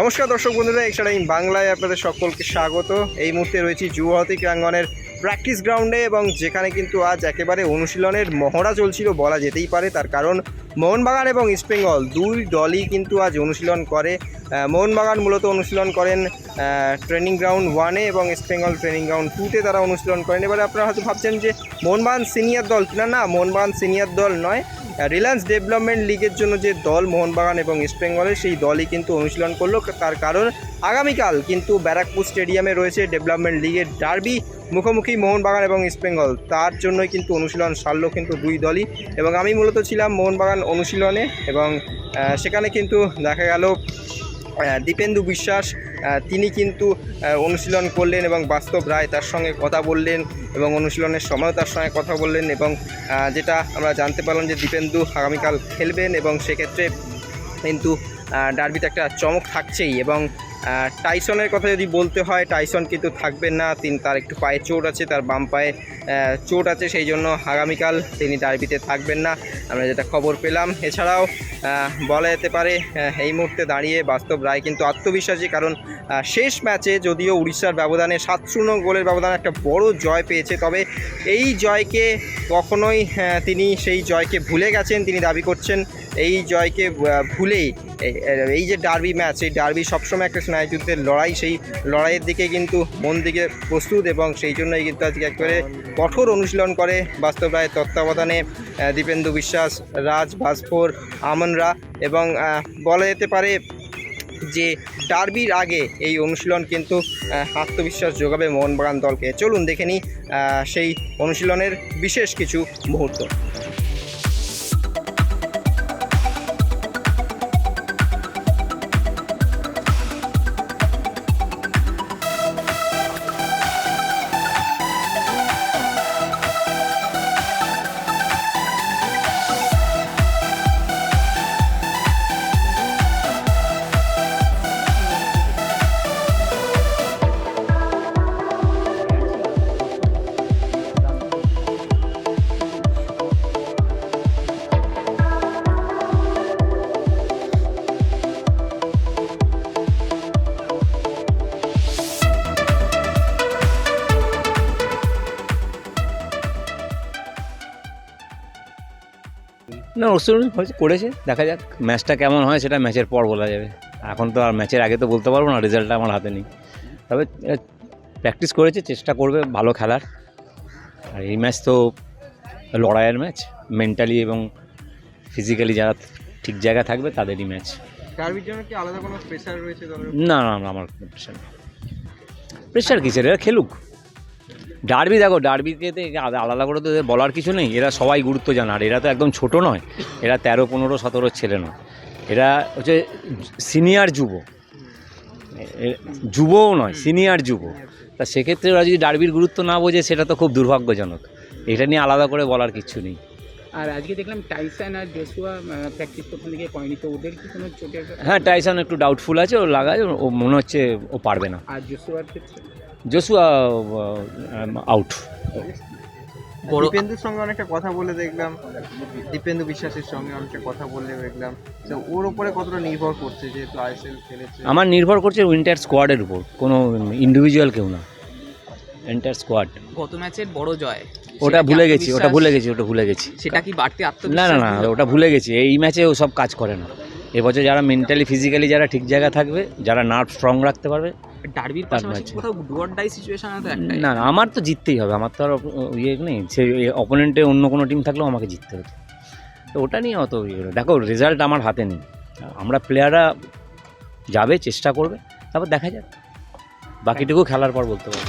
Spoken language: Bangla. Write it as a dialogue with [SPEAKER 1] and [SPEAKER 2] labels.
[SPEAKER 1] নমস্কার দর্শক বন্ধুরা, এছাড়া এই বাংলায় আপনাদের সকলকে স্বাগত। এই মুহূর্তে রয়েছি যুবভারতী ক্রাঙ্গনের প্র্যাকটিস গ্রাউন্ডে এবং যেখানে কিন্তু আজ একেবারে অনুশীলনের মহড়া চলছিল বলা যেতেই পারে। তার কারণ মোহনবাগান এবং ইস্টবেঙ্গল দুই দলই কিন্তু আজ অনুশীলন করে। মোহনবাগান মূলত অনুশীলন করেন ট্রেনিং গ্রাউন্ড ওয়ানে এবং ইস্টবেঙ্গল ট্রেনিং গ্রাউন্ড টুতে তারা অনুশীলন করেন। এবারে আপনারা হয়তো ভাবছেন যে মোহনবাগান সিনিয়র দল কিনা? না, মোহনবাগান সিনিয়র দল নয়। রিলায়েন্স ডেভেলপমেন্ট লিগের জন্য যে দল মোহনবাগান এবং ইস্টবেঙ্গলের সেই দলই কিন্তু অনুশীলন করল। তার কারণ আগামীকাল কিন্তু ব্যারাকপুর স্টেডিয়ামে রয়েছে ডেভেলপমেন্ট লিগের ডার্বি মুখোমুখি মোহনবাগান এবং ইস্টবেঙ্গল তার জন্যই কিন্তু অনুশীলন সারল কিন্তু দুই দলই। এবং আমি মূলত ছিলাম মোহনবাগান অনুশীলনে এবং সেখানে কিন্তু দেখা গেল দীপেন্দু বিশ্বাস তিনি কিন্তু অনুশীলন করলেন এবং বাস্তব রায় তার সঙ্গে কথা বললেন এবং অনুশীলনের সময় তার সঙ্গে কথা বললেন এবং যেটা আমরা জানতে পারলাম যে দীপেন্দু আগামীকাল খেলবেন এবং সেক্ষেত্রে কিন্তু ডার্বিতে একটা চমক থাকছেই এবং টাইসনের কথা যদি বলতে হয়, টাইসন কিন্তু থাকবেন না, তিনি তার একটু পায়ে চোট আছে, তার বাম পায়ে চোট আছে, সেই জন্য আগামীকাল তিনি ডার্বিতে থাকবেন না। আমরা যেটা খবর পেলাম, এছাড়াও বলা যেতে পারে এই মুহূর্তে দাঁড়িয়ে বাস্তব রায় কিন্তু আত্মবিশ্বাসী, কারণ শেষ ম্যাচে যদিও উড়িষ্যার ব্যবধানে সাত শূন্য গোলের ব্যবধানে একটা বড় জয় পেয়েছে, তবে এই জয়কে কখনোই তিনি সেই জয়কে ভুলে গেছেন, তিনি দাবি করছেন, এই জয়কে ভুলেই। এই- যে ডার্বি ম্যাচ এই ডার্বি সবসময় একটা স্নায়ুযুদ্ধের লড়াই, সেই লড়াইয়ের দিকে কিন্তু মন দিকে প্রস্তুত এবং সেই জন্যই কিন্তু আজকে একেবারে কঠোর অনুশীলন করে বাস্তব রায়ের তত্ত্বাবধানে দীপেন্দু বিশ্বাস, রাজ ভাস্কর আমনরা এবং বলা যেতে পারে যে ডার্বির আগে এই অনুশীলন কিন্তু আত্মবিশ্বাস যোগাবে মোহনবাগান দলকে। চলুন দেখে নিই সেই অনুশীলনের বিশেষ কিছু মুহূর্ত।
[SPEAKER 2] না অনুশীলন হয়েছে করেছে দেখা যাক। ম্যাচটা কেমন হয় সেটা ম্যাচের পর বলা যাবে। এখন তো আর ম্যাচের আগে তো বলতে পারব না রেজাল্টটা আমার হাতে নেই। তবে প্র্যাকটিস করেছে চেষ্টা করবে ভালো খেলার। আর এই ম্যাচ তো লড়াইয়ের ম্যাচ মেন্টালি এবং ফিজিক্যালি যারা ঠিক জায়গা থাকবে তাদেরই ম্যাচ। না না, আমার প্রেশার প্রেশার কিসের? এরা খেলুক। ডার্বি দেখো ডার্বিকে তো আলাদা করে তো বলার কিছু নেই। এরা সবাই গুরুত্ব জানে। আর এরা তো একদম ছোট নয়। এরা তেরো পনেরো সতেরোর ছেলে নয়। এরা হচ্ছে সিনিয়র যুব। যুবও নয় সিনিয়র যুব। তা সেক্ষেত্রে ওরা যদি ডার্বির গুরুত্ব না বোঝে সেটা তো খুব দুর্ভাগ্যজনক। এটা নিয়ে আলাদা করে বলার কিছু নেই।
[SPEAKER 3] আর আজকে দেখলাম টাইসান আর জোসুয়া প্র্যাকটিস প্রথম দিকে পায়নি তো ওদের কি কোনো চোটের
[SPEAKER 2] হ্যাঁ টাইসন একটু ডাউটফুল আছে ও লাগায় ও মনে হচ্ছে ও পারবে না।
[SPEAKER 3] আর জোসুয়ার ক্ষেত্রে?
[SPEAKER 2] জসুয়া আউট
[SPEAKER 1] দীপেন্দুর সঙ্গে অনেকটা কথা বলে দেখলাম। দীপেন্দু বিশ্বাসের সঙ্গে অনেকটা কথা বলে দেখলাম। তো ওর উপরে কতটা নির্ভর করছে যেহেতু আইএসএল খেলেছে?
[SPEAKER 2] আমার নির্ভর করছে উইন্টার স্কোয়াডের উপর। কোনো ইন্ডিভিজুয়াল কেউ না। এন্টার স্কোয়াড
[SPEAKER 4] গত ম্যাচের বড় জয়।
[SPEAKER 2] ওটা ভুলে গেছি ওটা ভুলে গেছি ওটা ভুলে গেছি।
[SPEAKER 4] সেটা কি বাড়তি
[SPEAKER 2] না
[SPEAKER 4] আত্মবিশ্বাস
[SPEAKER 2] না না
[SPEAKER 4] দিল?
[SPEAKER 2] ওটা ভুলে গেছি। এই ম্যাচে ও সব কাজ করে না। এবছর যারা মেন্টালি ফিজিক্যালি যারা ঠিক জায়গায় থাকবে যারা নার্ভ স্ট্রং রাখতে পারবে
[SPEAKER 4] ডার্বির পাশাপাশি কোথাও ডুয়ার ডাই সিচুয়েশন তো একটাই।
[SPEAKER 2] না আমার তো জিততেই হবে। আমার তো আর ইয়ে নেই। সে অপোনেন্টে অন্য কোনো টিম থাকলেও আমাকে জিততে হতো। তো ওটা নিয়ে অত ইয়ে দেখো রেজাল্ট আমার হাতে নেই। আমরা প্লেয়াররা যাবে চেষ্টা করবে তারপর দেখা যাক। বাকিটুকু খেলার পর বলতে পারব।